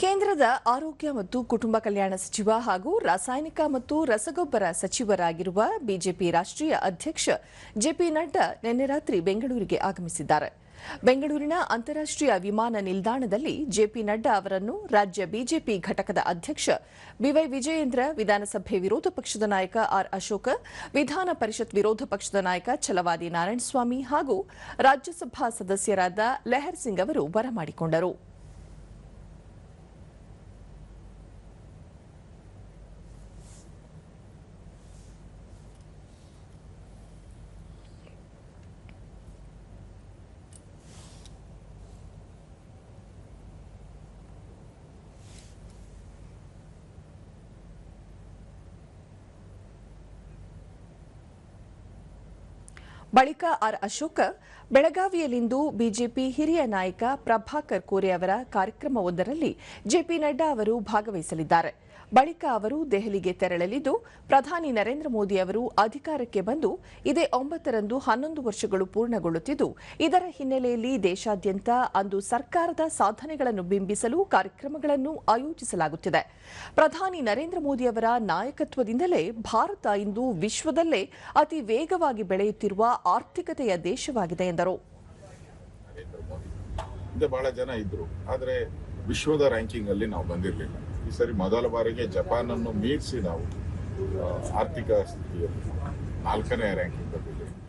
ಕೇಂದ್ರದ ಆರೋಗ್ಯ ಮತ್ತು ಕುಟುಂಬ ಕಲ್ಯಾಣ ಸಚಿವ ಹಾಗೂ ರಾಸಾಯನಿಕ ಮತ್ತು ರಸಗೊಬ್ಬರ ಸಚಿವರಾಗಿರುವ ಬಿಜೆಪಿ ರಾಷ್ಟ್ರೀಯ ಅಧ್ಯಕ್ಷ ಜೆಪಿ ನಡ್ಡಾ ನಿನ್ನೆ ರಾತ್ರಿ ಬೆಂಗಳೂರಿಗೆ ಆಗಮಿಸಿದ್ದಾರೆ. ಬೆಂಗಳೂರಿನ ಅಂತಾರಾಷ್ಟೀಯ ವಿಮಾನ ನಿಲ್ದಾಣದಲ್ಲಿ ಜೆಪಿ ನಡ್ಡಾ ಅವರನ್ನು ರಾಜ್ಯ ಬಿಜೆಪಿ ಘಟಕದ ಅಧ್ಯಕ್ಷ ಬಿವೈ ವಿಜಯೇಂದ್ರ, ವಿಧಾನಸಭೆ ವಿರೋಧ ಪಕ್ಷದ ನಾಯಕ ಆರ್ ಅಶೋಕ, ವಿಧಾನ ಪರಿಷತ್ ವಿರೋಧ ಪಕ್ಷದ ನಾಯಕ ಛಲವಾದಿ ನಾರಾಯಣಸ್ವಾಮಿ ಹಾಗೂ ರಾಜ್ಯಸಭಾ ಸದಸ್ಯರಾದ ಲೆಹರ್ ಸಿಂಗ್ ಅವರು ಬರಮಾಡಿಕೊಂಡರು. ಬಳಿಕ ಆರ್ ಅಶೋಕ, ಬೆಳಗಾವಿಯಲ್ಲಿಂದು ಬಿಜೆಪಿ ಹಿರಿಯ ನಾಯಕ ಪ್ರಭಾಕರ್ ಕೋರೆ ಅವರ ಕಾರ್ಯಕ್ರಮವೊಂದರಲ್ಲಿ ಜೆಪಿ ನಡ್ಡಾ ಅವರು ಭಾಗವಹಿಸಲಿದ್ದಾರೆ. ಬಳಿಕ ಅವರು ದೆಹಲಿಗೆ ತೆರಳಲಿದ್ದು, ಪ್ರಧಾನಿ ನರೇಂದ್ರ ಮೋದಿ ಅವರು ಅಧಿಕಾರಕ್ಕೆ ಬಂದು ಇದೇ ಒಂಬತ್ತರಂದು ಹನ್ನೊಂದು ವರ್ಷಗಳು ಪೂರ್ಣಗೊಳ್ಳುತ್ತಿದ್ದು, ಇದರ ಹಿನ್ನೆಲೆಯಲ್ಲಿ ದೇಶಾದ್ಯಂತ ಅಂದು ಸರ್ಕಾರದ ಸಾಧನೆಗಳನ್ನು ಬಿಂಬಿಸಲು ಕಾರ್ಯಕ್ರಮಗಳನ್ನು ಆಯೋಜಿಸಲಾಗುತ್ತಿದೆ. ಪ್ರಧಾನಿ ನರೇಂದ್ರ ಮೋದಿ ಅವರ ನಾಯಕತ್ವದಿಂದಲೇ ಭಾರತ ಇಂದು ವಿಶ್ವದಲ್ಲೇ ಅತಿ ವೇಗವಾಗಿ ಬೆಳೆಯುತ್ತಿರುವ ಆರ್ಥಿಕತೆಯ ದೇಶವಾಗಿದೆ ಎಂದರು. ಬಹಳ ಜನ ಇದ್ರು. ಆದ್ರೆ ವಿಶ್ವದ ರ್ಯಾಂಕಿಂಗ್ ಅಲ್ಲಿ ನಾವು ಬಂದಿರಲಿಲ್ಲ. ಈ ಸರಿ ಮೊದಲ ಬಾರಿಗೆ ಜಪಾನ್ ಅನ್ನು ಮೀರಿಸಿ ನಾವು ಆರ್ಥಿಕ ಸ್ಥಿತಿಯಲ್ಲಿ ನಾಲ್ಕನೇ ರ್ಯಾಂಕಿಂಗ್ ಬಂದಿದ್ದೇವೆ